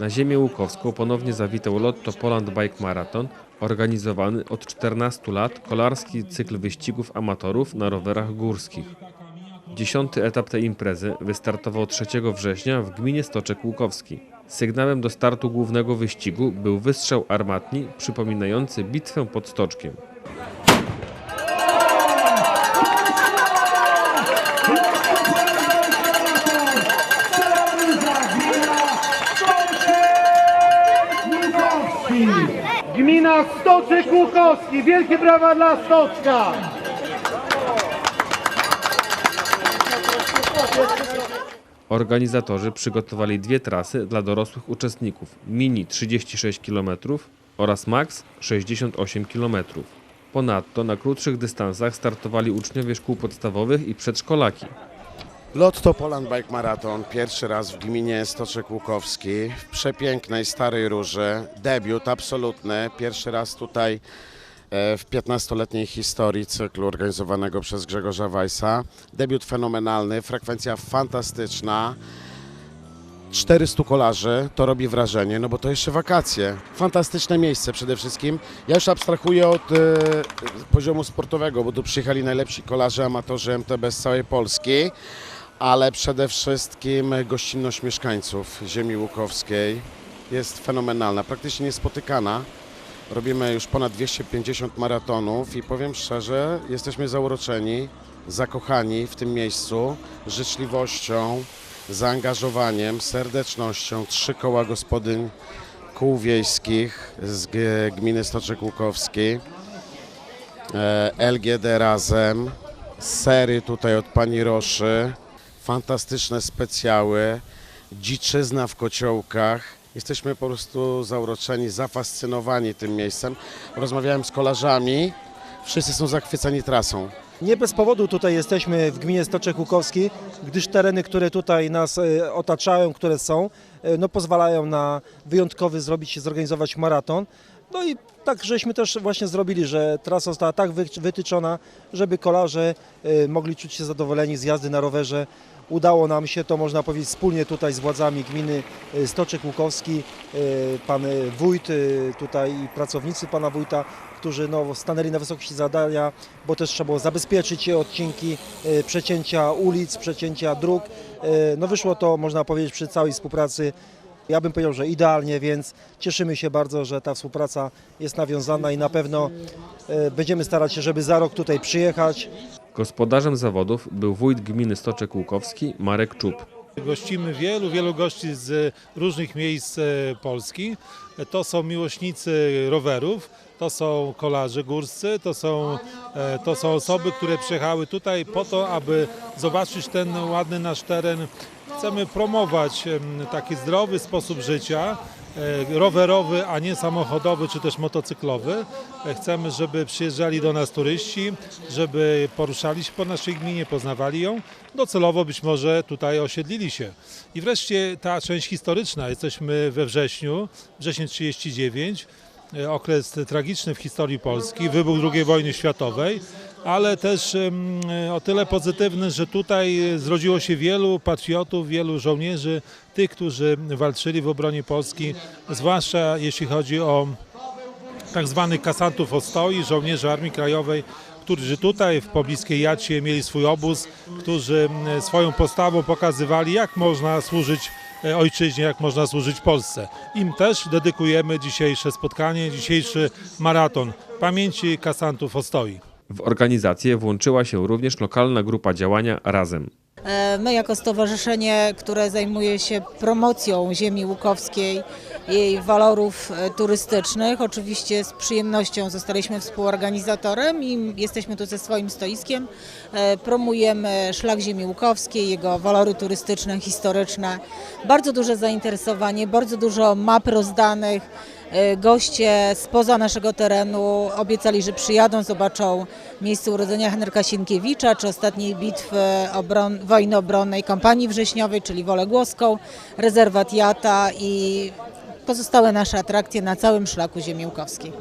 Na ziemię łukowską ponownie zawitał Lotto Poland Bike Marathon, organizowany od 14 lat kolarski cykl wyścigów amatorów na rowerach górskich. Dziesiąty etap tej imprezy wystartował 3 września w gminie Stoczek Łukowski. Sygnałem do startu głównego wyścigu był wystrzał armatni przypominający bitwę pod Stoczkiem. Gmina Stoczek. Wielkie brawa dla Stoczka. Organizatorzy przygotowali dwie trasy dla dorosłych uczestników: mini 36 km oraz max 68 km. Ponadto na krótszych dystansach startowali uczniowie szkół podstawowych i przedszkolaki. Lotto Poland Bike Marathon, pierwszy raz w gminie Stoczek Łukowski, w przepięknej Starej Róży, debiut absolutny, pierwszy raz tutaj e, w 15-letniej historii cyklu organizowanego przez Grzegorza Weissa. Debiut fenomenalny, frekwencja fantastyczna, 400 kolarzy, to robi wrażenie, no bo to jeszcze wakacje. Fantastyczne miejsce przede wszystkim. Ja już abstrahuję od e, poziomu sportowego, bo tu przyjechali najlepsi kolarze, amatorzy MTB z całej Polski, ale przede wszystkim gościnność mieszkańców ziemi łukowskiej jest fenomenalna, praktycznie niespotykana. Robimy już ponad 250 maratonów i powiem szczerze, jesteśmy zauroczeni, zakochani w tym miejscu, życzliwością, zaangażowaniem, serdecznością. Trzy koła gospodyń kół wiejskich z gminy Stoczek Łukowski, e, LGD Razem, sery tutaj od pani Roszy, fantastyczne specjały, dziczyzna w kociołkach. Jesteśmy po prostu zauroczeni, zafascynowani tym miejscem. Rozmawiałem z kolarzami, wszyscy są zachwyceni trasą. Nie bez powodu tutaj jesteśmy w gminie Stoczek Łukowski, gdyż tereny, które tutaj nas e, otaczają, które są, e, no pozwalają na wyjątkowy zrobić, zorganizować maraton. No i tak żeśmy też właśnie zrobili, że trasa została tak wy- wytyczona, żeby kolarze e, mogli czuć się zadowoleni z jazdy na rowerze. Udało nam się to, można powiedzieć, wspólnie tutaj z władzami gminy e, Stoczek Łukowski, e, pan e, wójt, tutaj i pracownicy pana wójta, którzy no, stanęli na wysokości zadania, bo też trzeba było zabezpieczyć odcinki przecięcia ulic, przecięcia dróg. No wyszło to, można powiedzieć, przy całej współpracy ja bym powiedział, że idealnie, więc cieszymy się bardzo, że ta współpraca jest nawiązana i na pewno będziemy starać się, żeby za rok tutaj przyjechać. Gospodarzem zawodów był wójt gminy Stoczek Łukowski Marek Czub. Gościmy wielu, wielu gości z różnych miejsc e, Polski. To są miłośnicy rowerów, to są kolarze górscy, to są, e, to są osoby, które przyjechały tutaj po to, aby zobaczyć ten ładny nasz teren. Chcemy promować taki zdrowy sposób życia, rowerowy, a nie samochodowy czy też motocyklowy. E, Chcemy, żeby przyjeżdżali do nas turyści, żeby poruszali się po naszej gminie, poznawali ją. Docelowo być może tutaj osiedlili się. I wreszcie ta część historyczna. Jesteśmy we wrześniu, wrzesień 39, e, okres tragiczny w historii Polski, wybuch II wojny światowej, ale też e, o tyle pozytywny, że tutaj e, zrodziło się wielu patriotów, wielu żołnierzy, tych, którzy walczyli w obronie Polski, zwłaszcza jeśli chodzi o tak zwanych kasantów ostoi, żołnierzy Armii Krajowej, którzy tutaj w pobliskiej Jacie mieli swój obóz, którzy swoją postawą pokazywali, jak można służyć e, ojczyźnie, jak można służyć Polsce. Im też dedykujemy dzisiejsze spotkanie, dzisiejszy maraton pamięci kasantów ostoi. W organizację włączyła się również lokalna grupa działania Razem. E, My jako stowarzyszenie, które zajmuje się promocją ziemi łukowskiej, jej walorów e, turystycznych, oczywiście z przyjemnością zostaliśmy współorganizatorem i jesteśmy tu ze swoim stoiskiem. E, Promujemy szlak ziemi łukowskiej, jego walory turystyczne, historyczne. Bardzo duże zainteresowanie, bardzo dużo map rozdanych. E, Goście spoza naszego terenu obiecali, że przyjadą, zobaczą miejsce urodzenia Henryka Sienkiewicza, czy ostatniej bitwy obron, wojny obronnej kampanii wrześniowej, czyli Wolę Głoską, rezerwat Jata i pozostałe nasze atrakcje na całym szlaku ziemi łukowskiej.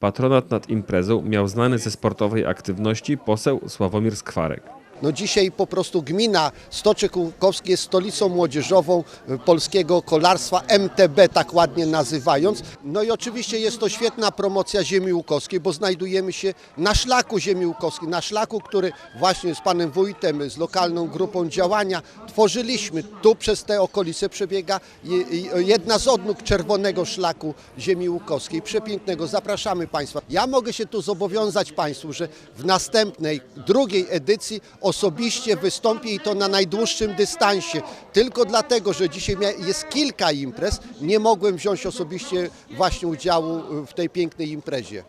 Patronat nad imprezą miał znany ze sportowej aktywności poseł Sławomir Skwarek. No dzisiaj po prostu gmina Stoczek Łukowski jest stolicą młodzieżową y, polskiego kolarstwa, MTB tak ładnie nazywając. No i oczywiście jest to świetna promocja ziemi łukowskiej, bo znajdujemy się na szlaku ziemi łukowskiej, na szlaku, który właśnie z panem wójtem, z lokalną grupą działania tworzyliśmy. Tu przez te okolice przebiega je- je- jedna z odnóg czerwonego szlaku ziemi łukowskiej. Przepięknego. Zapraszamy państwa. Ja mogę się tu zobowiązać państwu, że w następnej, drugiej edycji osobiście wystąpię i to na najdłuższym dystansie. Tylko dlatego, że dzisiaj jest kilka imprez, nie mogłem wziąć osobiście właśnie udziału w tej pięknej imprezie.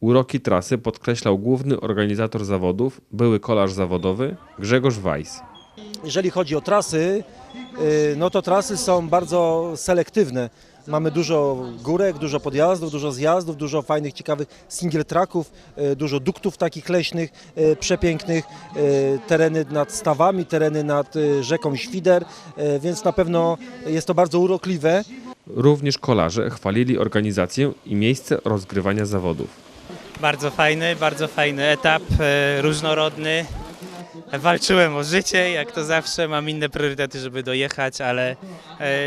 Uroki trasy podkreślał główny organizator zawodów, były kolarz zawodowy Grzegorz Weiss. Jeżeli chodzi o trasy, y, no to trasy są bardzo selektywne. Mamy dużo górek, dużo podjazdów, dużo zjazdów, dużo fajnych, ciekawych single tracków, y, dużo duktów takich leśnych, y, przepięknych, y, tereny nad stawami, tereny nad rzeką Świder, więc na pewno jest to bardzo urokliwe. Również kolarze chwalili organizację i miejsce rozgrywania zawodów. Bardzo fajny, bardzo fajny etap, e, różnorodny. Walczyłem o życie, jak to zawsze, mam inne priorytety, żeby dojechać, ale e,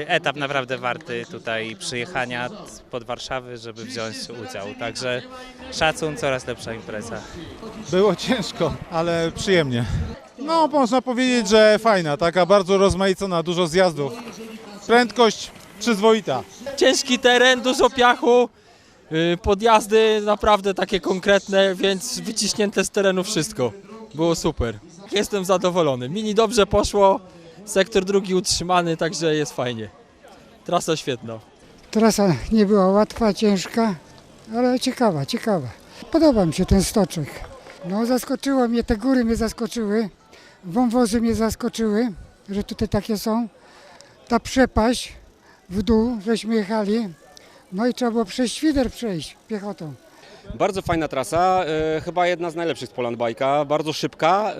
etap naprawdę warty tutaj przyjechania pod Warszawy, żeby wziąć udział. Także szacun, coraz lepsza impreza. Było ciężko, ale przyjemnie. No, można powiedzieć, że fajna, taka bardzo rozmaicona, dużo zjazdów. Prędkość przyzwoita. ciężki teren, dużo piachu, y, podjazdy naprawdę takie konkretne, więc wyciśnięte z terenu wszystko. Było super. Jestem zadowolony. Mini dobrze poszło, sektor drugi utrzymany, także jest fajnie. Trasa świetna. Trasa nie była łatwa, ciężka, ale ciekawa, ciekawa. Podoba mi się ten stoczek. No zaskoczyło mnie, te góry mnie zaskoczyły, wąwozy mnie zaskoczyły, że tutaj takie są. Ta przepaść w dół, żeśmy jechali, no i trzeba było przez świder przejść piechotą. Bardzo fajna trasa, e, chyba jedna z najlepszych z Poland Bike'a, bardzo szybka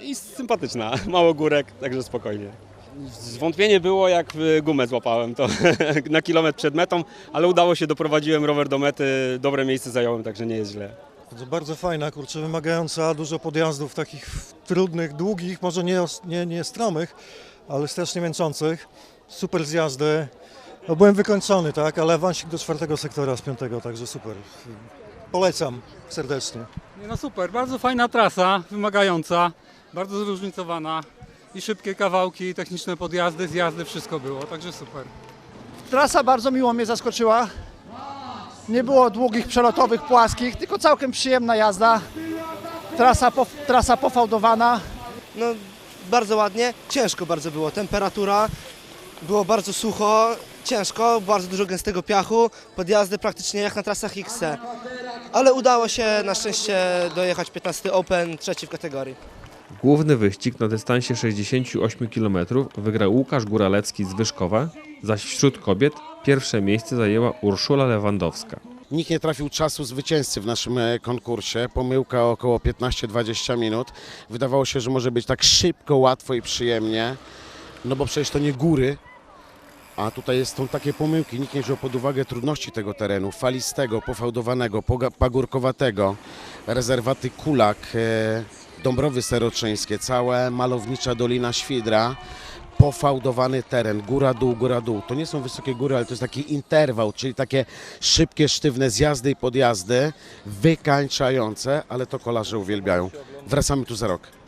e, i sympatyczna, mało górek, także spokojnie. Zwątpienie było jak gumę złapałem to na kilometr przed metą, ale udało się, doprowadziłem rower do mety, dobre miejsce zająłem, także nie jest źle. Bardzo fajna, kurczę, wymagająca, dużo podjazdów takich trudnych, długich, może nie, nie, nie stromych, ale strasznie męczących. Super zjazdy. No byłem wykończony, tak, ale awansik do czwartego sektora z piątego, także super. Polecam serdecznie. Nie no super, bardzo fajna trasa, wymagająca, bardzo zróżnicowana i szybkie kawałki, techniczne podjazdy, zjazdy, wszystko było, także super. Trasa bardzo miło mnie zaskoczyła. Nie było długich, przelotowych, płaskich, tylko całkiem przyjemna jazda. Trasa, po, trasa pofałdowana. No bardzo ładnie, ciężko bardzo było, temperatura, było bardzo sucho, ciężko, bardzo dużo gęstego piachu, podjazdy praktycznie jak na trasach XC. Ale udało się na szczęście dojechać 15 Open, trzeci w kategorii. Główny wyścig na dystansie 68 km wygrał Łukasz Góralecki z Wyszkowa, zaś wśród kobiet pierwsze miejsce zajęła Urszula Lewandowska. Nikt nie trafił czasu zwycięzcy w naszym e, konkursie. Pomyłka około 15-20 minut. Wydawało się, że może być tak szybko, łatwo i przyjemnie. No bo przecież to nie góry. A tutaj są takie pomyłki. Nikt nie wziął pod uwagę trudności tego terenu. Falistego, pofałdowanego, pagórkowatego. Rezerwaty Kulak, e, Dąbrowy Seroczyńskie, całe malownicza Dolina Świdra pofałdowany teren, góra, dół, góra, dół. To nie są wysokie góry, ale to jest taki interwał, czyli takie szybkie, sztywne zjazdy i podjazdy, wykańczające, ale to kolarze uwielbiają. Wracamy tu za rok.